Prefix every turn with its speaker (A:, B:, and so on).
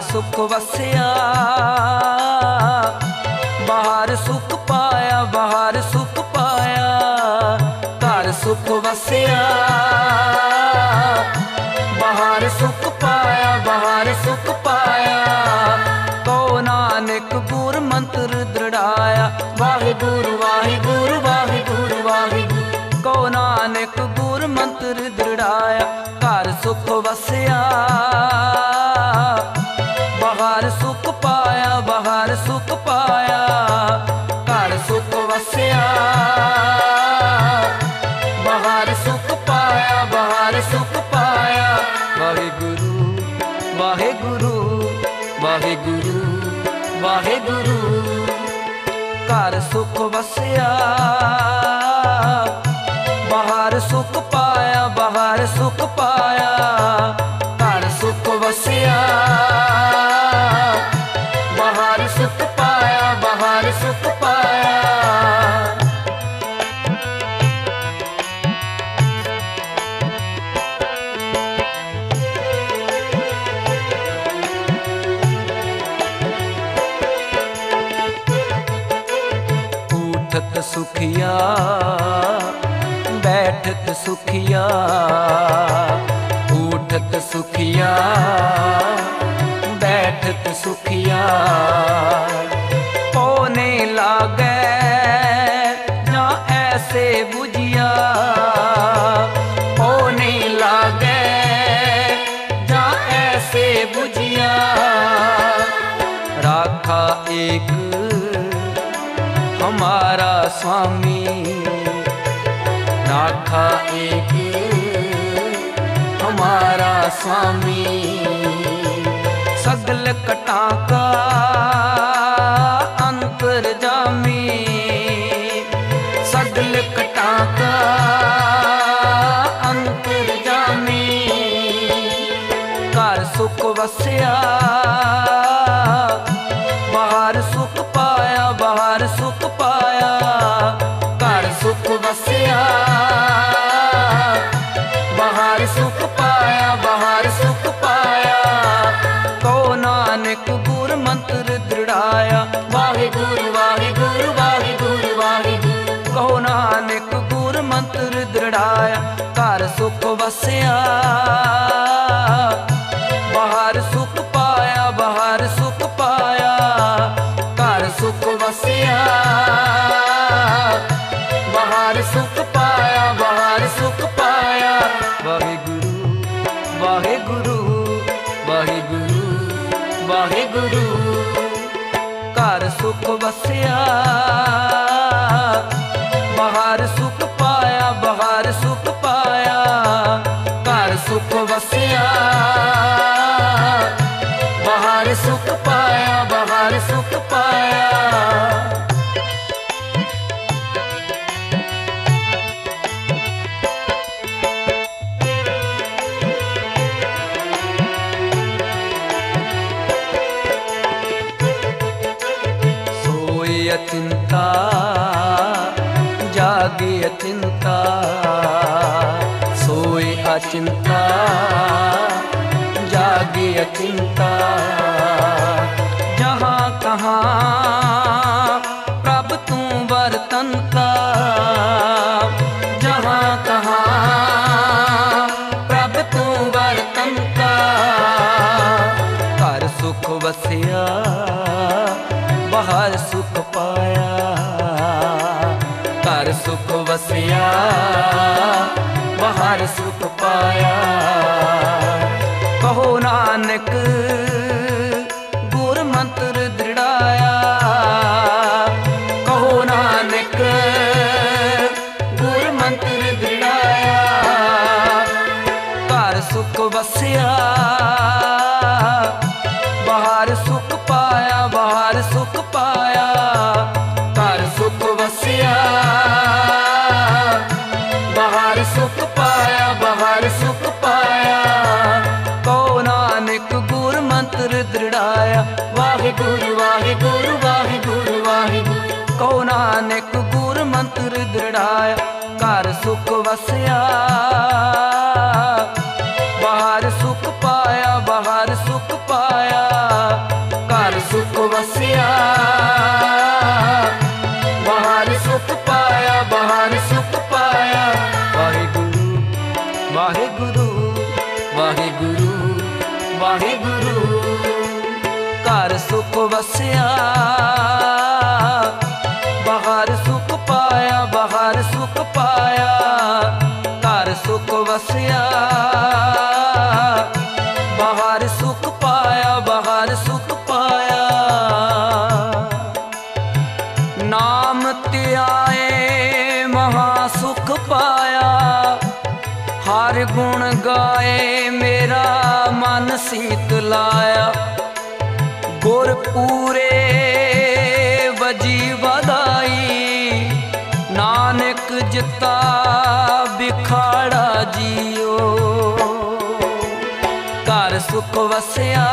A: ਘਰ ਸੁਖ ਵਸਿਆ, ਬਾਹਰ ਸੁਖ ਪਾਇਆ, ਬਾਹਰ ਸੁਖ ਪਾਇਆ, ਘਰ ਸੁਖ ਵਸਿਆ, ਬਾਹਰ ਸੁਖ ਪਾਇਆ, ਬਾਹਰ ਸੁਖ ਪਾਇਆ। ਕੋ ਨਾਨਕ ਗੁਰ ਮੰਤਰ ਦ੍ਰਿੜਾਇਆ, ਵਾਹਿਗੁਰੂ ਵਾਹਿਗੁਰੂ ਵਾਹਿਗੁਰੂ ਵਾਹਿਗੁਰੂ। ਕੋ ਨਾਨਕ ਗੁਰ ਮੰਤਰ ਦ੍ਰਿੜਾਇਆ, ਘਰ ਸੁਖ ਵਸਿਆ। ਪਾਇਆ ਸੁਖ ਪਾਇਆ, ਘਰ ਸੁਖ ਵਸਿਆ। ਬਾਹਰ ਸੁਖ ਪਾਇਆ, ਬਾਹਰ ਸੁਖ ਪਾਇਆ। ਵਾਹਿਗੁਰੂ ਵਾਹਿਗੁਰੂ ਵਾਹਿਗੁਰੂ ਵਾਹਿਗੁਰੂ। ਘਰ ਸੁਖ ਵਸਿਆ, ਬਾਹਰ ਸੁਖ ਸੁਖਿਆ ਬੈਠਤ ਸੁਖਿਆ ਉਠਤ ਸੁਖਿਆ ਬੈਠਤ ਸੁਖਿਆ। ਪੋਨੇ ਲਾਗੈ ਜਾਂ ਐਸੇ 부ਜਿਆ ਪੋਨੇ ਲਾਗੈ ਜਾਂ ਐਸੇ 부ਜਿਆ ਰਾਖਾ ਏਕ हमारा स्वामी राखा एक हमारा स्वामी सगल कटा ਸੁਖ ਪਾਇਆ, ਘਰ ਸੁਖ ਵਸਿਆ। ਬਾਹਰ ਸੁਖ ਪਾਇਆ, ਬਾਹਰ ਸੁਖ ਪਾਇਆ। ਕੋ ਨਾਨਕ ਗੁਰ ਮੰਤਰ ਦ੍ਰਿੜਾਇਆ। ਵਾਹਿਗੁਰੂ ਵਾਹਿਗੁਰੂ ਵਾਹਿਗੁਰੂ ਵਾਹਿਗੁਰੂ। ਕਹੋ ਨਾਨਕ ਗੁਰ ਮੰਤਰ ਦ੍ਰਿੜਾਇਆ, ਘਰ ਸੁਖ ਵਸਿਆ। ਬਾਹਰ ਵਾਹਿਗੁਰੂ ਵਾਹਿਗੁਰੂ ਵਾਹਿਗੁਰੂ ਵਾਹਿਗੁਰੂ। ਘਰ ਸੁਖ ਵਸਿਆ, ਬਾਹਰ ਸੁਖ ਪਾਇਆ, ਬਾਹਰ ਸੁਖ ਪਾਇਆ। ਘਰ ਸੁਖ ਵਸਿਆ ਸੋਇ ਅਚਿੰਤਾ ਜਾਗੇ ਅਚਿੰਤਾ ਸੋਇ ਅਚਿੰਤਾ ਜਾਗੇ ਵਸਿਆ ਬਾਹਰ ਸੁਖ ਪਾਇਆ। ਕਹੋ ਨਾਨਕ ਗੁਰ ਦ੍ਰਿੜਾਇਆ। ਵਾਹਿਗੁਰੂ ਵਾਹਿਗੁਰੂ ਵਾਹਿਗੁਰੂ ਵਾਹਿਗੁਰੂ। ਕੋ ਨਾਨਕ ਗੁਰ ਮੰਤਰ ਦ੍ਰਿੜਾਇਆ। ਘਰ ਸੁਖ ਵਸਿਆ।
B: ਅਸੀਤ ਲਾਇਆ ਗੁਰ ਪੂਰੇ ਵਜੀ ਵਧਾਈ। ਨਾਨਕ ਜਿਤਾ ਵਿਖਾੜਾ ਜੀਓ। ਘਰ ਸੁਖ ਵਸਿਆ